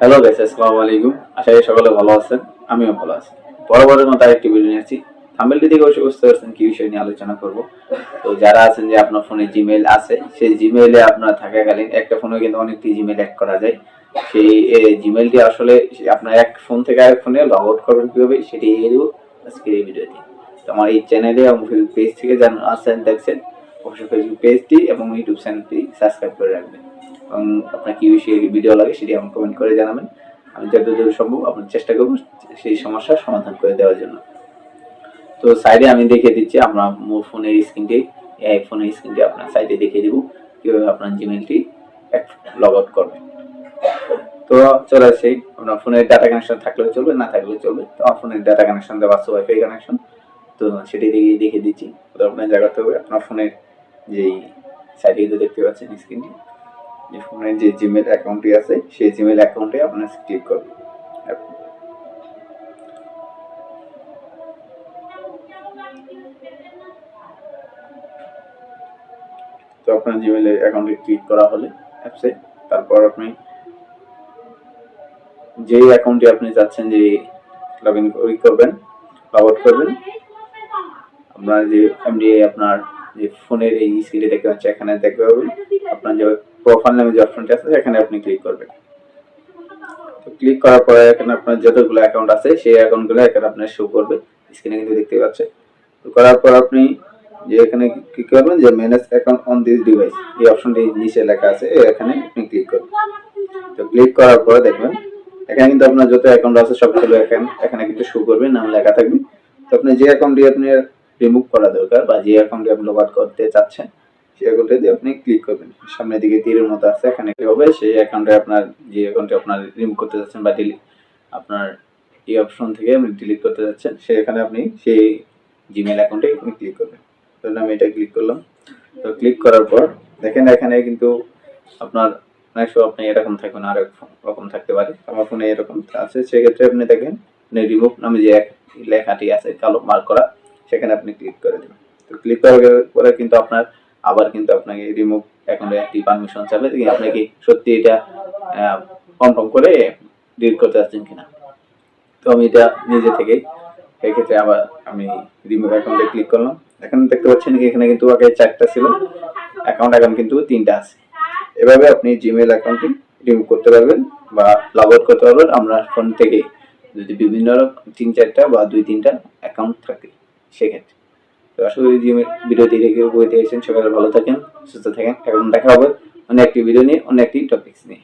Hello guys আসসালামু আলাইকুম। আশা করি সকলে ভালো আছেন, আমিও ভালো আছি। বরাবরের মতো আরেকটি ভিডিও নিয়ে আসছি। থাম্বেলটি থেকে অবশ্যই বুঝতে পারছেন কি বিষয় নিয়ে আলোচনা করব। তো যারা আছেন যে আপনার ফোনে জিমেইল আছে, সেই জিমেইলে আপনার থাকাকালীন একটা ফোনে কিন্তু অনেকটি জিমেইল অ্যাড করা যায়। সেই জিমেইলটি আসলে আপনার এক ফোন থেকে আরেক ফোনে লগ আউট করবেন কীভাবে, সেটি এই দেবো আজকের এই ভিডিওতে তো। আমার এই চ্যানেলে এবং ফেসবুক পেজ থেকে যারা আছেন, দেখছেন, অবশ্যই ফেসবুক পেজটি এবং ইউটিউব চ্যানেলটি সাবস্ক্রাইব করে রাখবেন। এবং আপনার কি বিষয়ে ভিডিও লাগে সেটি আমাকে কমেন্ট করে জানাবেন। আমি যতদূর সম্ভব আপনার চেষ্টা করব সেই সমস্যার সমাধান করে দেওয়ার জন্য। তো সাইডে আমি দেখিয়ে দিচ্ছি আপনার ফোনের স্ক্রিনটি এই ফোনের স্ক্রিনটি আপনার সাইডে দেখিয়ে দেবো, কীভাবে আপনার জিমেলটি লগ আউট করবে। তো চলে আসি, আপনার ফোনের ডাটা কানেকশন থাকলেও চলবে, না থাকলেও চলবে। তো আমার ফোনের ডাটা কানেকশন দেওয়া আছে ওয়াইফাই কানেকশন তো সেটি দেখিয়ে দেখিয়ে দিচ্ছি। তো আপনার জায়গাতে হবে আপনার ফোনের যেই সাইডে দেখতে পাচ্ছেন স্ক্রিনটি যে ফোনের যে জিমেল অ্যাকাউন্টটি আছে, সেই জিমেল অ্যাকাউন্টে আপনার ক্লিক করবেন। তো আপনার জিমেল অ্যাকাউন্টে ক্লিক করা হলে অ্যাপসে তারপর আপনি যেই অ্যাকাউন্টে আপনি চাচ্ছেন যে লগ ইন করবেন লগ আউট করবেন, আপনার যে এমডি আপনার যে ফোনের এই স্ক্রিনে দেখতে পাচ্ছেন, এখানে দেখতে পাবেন, আপনার যে প্রোফাইল নামে যে অপশনটি আছে, সেখানে আপনি ক্লিক করবেন। তো ক্লিক করার পরে এখানে আপনার যতগুলো অ্যাকাউন্ট আছে, সেই অ্যাকাউন্টগুলো এখানে আপনার শো করবে। স্ক্রিনে কিন্তু দেখতে পাচ্ছেন। তো করার পর আপনি যে এখানে ক্লিক করবেন, যে manage account on this device এই অপশনটি নিচে লেখা আছে, এখানে আপনি ক্লিক করবেন। তো ক্লিক করার পরে দেখবেন, এখানে কিন্তু আপনার যত অ্যাকাউন্ট আছে সবগুলো এখানে এখানে কিন্তু শো করবে, নাম লেখা থাকবে। তো আপনি যে অ্যাকাউন্টটি আপনি রিমুভ করা দরকার, বা যে অ্যাকাউন্টটি আপনি লগ আউট করতে চাচ্ছেন সেই দিয়ে আপনি ক্লিক করবেন। সামনের দিকে তীরের মতো আছে, এখানে হবে, সেই অ্যাকাউন্টে আপনার যে অ্যাকাউন্টে আপনার রিমুভ করতে যাচ্ছেন বা ডিলিট আপনার এই অপশন থেকে আপনি ডিলিট করতে যাচ্ছেন, সেখানে আপনি সেই জিমেল অ্যাকাউন্টে আপনি ক্লিক করবেন। ধরুন আমি এটা ক্লিক করলাম। তো ক্লিক করার পর, দেখেন এখানে কিন্তু আপনার, অনেক সময় আপনি এরকম থাকবেন, আর এক রকম থাকতে পারে। আমার ফোনে এরকম আছে, সেক্ষেত্রে আপনি দেখেন রিমুভ নামে যে এক লেখাটি আছে, কালো মার্ক করা, সেখানে আপনি ক্লিক করে দেবেন। তো ক্লিক করার পরে কিন্তু আপনার আবার কিন্তু আপনাকে রিমুভ অ্যাকাউন্টে একটি পারমিশন চাবে আপনি কি সত্যি এটা কনফার্ম করে ডিলিট করতে চাচ্ছেন কিনা। তো আমি এটা নিজে থেকেই এক্ষেত্রে আবার আমি রিমুভ অ্যাকাউন্টে ক্লিক করলাম। এখন দেখতে পাচ্ছেন কি এখানে কিন্তু আগে চারটা ছিল অ্যাকাউন্ট এখন কিন্তু তিনটা আছে। এভাবে আপনি জিমেল অ্যাকাউন্টটি রিমুভ করতে পারবেন বা লগ আউট করতে পারবেন। আপনার ফোন থেকে যদি বিভিন্ন তিন চারটা বা দুই তিনটা অ্যাকাউন্ট থাকে, সেক্ষেত্রে। তো আশা করি জিমেল ভিডিওটি দেখে সকালে ভালো থাকেন, সুস্থ থাকেন। এখন দেখা হবে অন্য একটি ভিডিও নিয়ে, অন্য একটি টপিক্স নিয়ে।